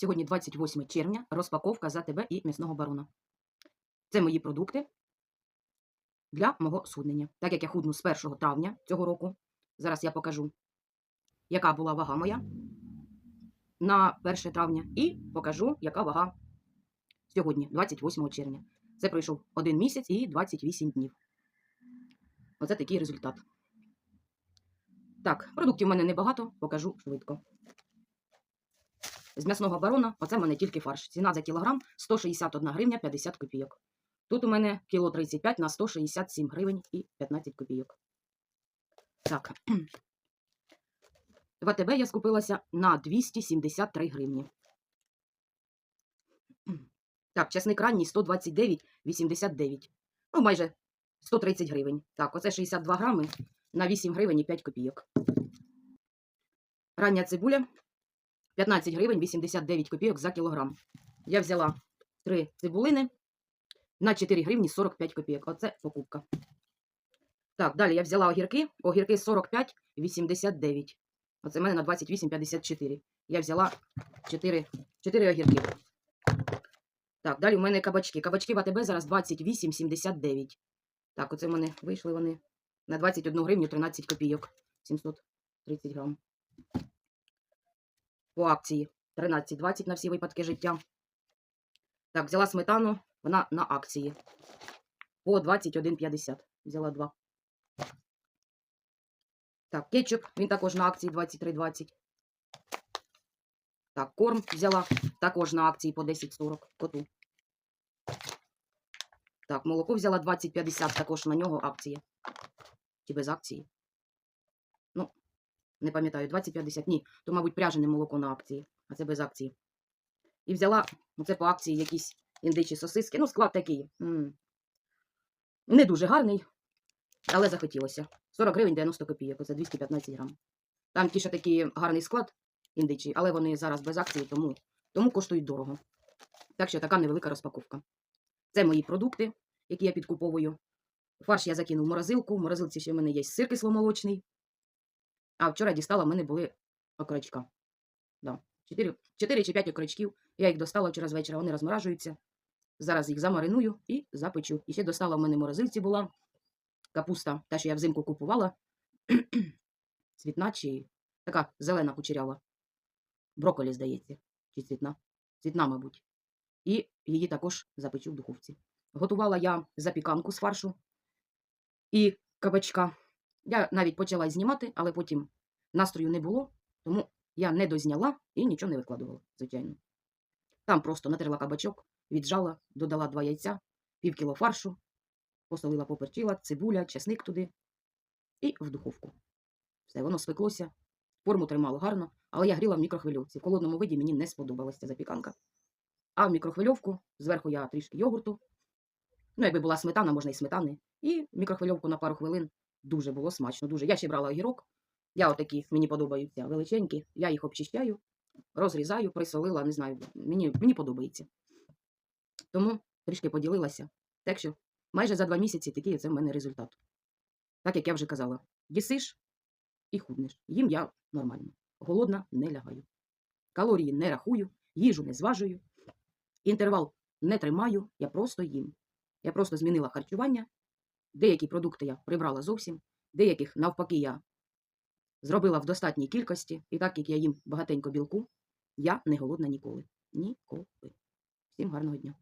Сьогодні 28 червня, розпаковка за тебе і м'ясного барона. Це мої продукти для мого схуднення. Так як я худну з 1 травня цього року, зараз я покажу, яка була вага моя на 1 травня, і покажу, яка вага сьогодні, 28 червня. Це пройшов один місяць і 28 днів. Оце такий результат. Так, продуктів в мене небагато, покажу швидко. З м'ясного барона, оце в мене тільки фарш. Ціна за кілограм 161 гривня 50 копійок. Тут у мене кіло 35 на 167 гривень і 15 копійок. Так. В АТБ я скупилася на 273 гривні. Так, часник ранній 129,89. Ну, майже 130 гривень. Так, оце 62 грами на 8 гривень і 5 копійок. Рання цибуля 15 гривень 89 копійок за кілограм. Я взяла 3 цибулини на 4 гривні 45 копійок. Оце покупка. Так, далі я взяла огірки. Огірки 45,89. Оце в мене на 28,54. Я взяла 4, 4 огірки. Так, далі у мене кабачки. Кабачки в АТБ зараз 28,79. Так, оце в мене вийшли вони на 21 гривню 13 копійок. 730 грам. По акції 13,20 на всі випадки життя. Так, взяла сметану, вона на акції. По 21,50. Взяла два. Так, кетчуп, він також на акції 23,20. Так, корм взяла також на акції по 10,40 коту. Так, молоко взяла 20,50, також на нього акція. Чи без акції? Не пам'ятаю, 20,50. Ні, то, мабуть, пряжене молоко на акції, а це без акції. І взяла, оце по акції якісь індичі сосиски. Ну, склад такий. Не дуже гарний, але захотілося. 40 гривень 90 копійок, оце 215 грам. Там ті, що такий гарний склад індичі, але вони зараз без акції, тому, тому коштують дорого. Так що така невелика розпаковка. Це мої продукти, які я підкуповую. Фарш я закинув в морозилку. В морозилці ще в мене є сир кисломолочний. А вчора дістала, в мене були окорочка. Да. 4, 4 чи 5 окорочків. Я їх достала вчора з вечора, вони розморажуються. Зараз їх замариную і запечу. І ще достала в мене в морозилці була капуста, та, що я взимку купувала. Цвітна чи така зелена кучерява. Брокколі, здається, чи цвітна. Цвітна, мабуть. І її також запечу в духовці. Готувала я запіканку з фаршу і кабачка. Я навіть почала знімати, але потім настрою не було, тому я не дозняла і нічого не викладувала, звичайно. Там просто натерла кабачок, віджала, додала два яйця, пів кіло фаршу, посолила, поперчила, цибуля, чесник туди і в духовку. Все, воно спеклося, форму тримало гарно, але я гріла в мікрохвильовці. В холодному виді мені не сподобалася запіканка. А в мікрохвильовку зверху я трішки йогурту. Ну, якби була сметана, можна і сметани. І мікрохвильовку на пару хвилин дуже було смачно. Дуже. Я ще брала огірок. Я отакі, мені подобаються величенькі. Я їх обчищаю, розрізаю, присолила, не знаю. Мені, мені подобається. Тому трішки поділилася. Так що майже за два місяці такий це в мене результат. Так як я вже казала, їсиш і худнеш. Їм я нормально. Голодна не лягаю. Калорії не рахую, їжу не зважую. Інтервал не тримаю, я просто їм. Я просто змінила харчування. Деякі продукти я прибрала зовсім, деяких, навпаки, я зробила в достатній кількості, і так як я їм багатенько білку, я не голодна ніколи. Ніколи. Всім гарного дня.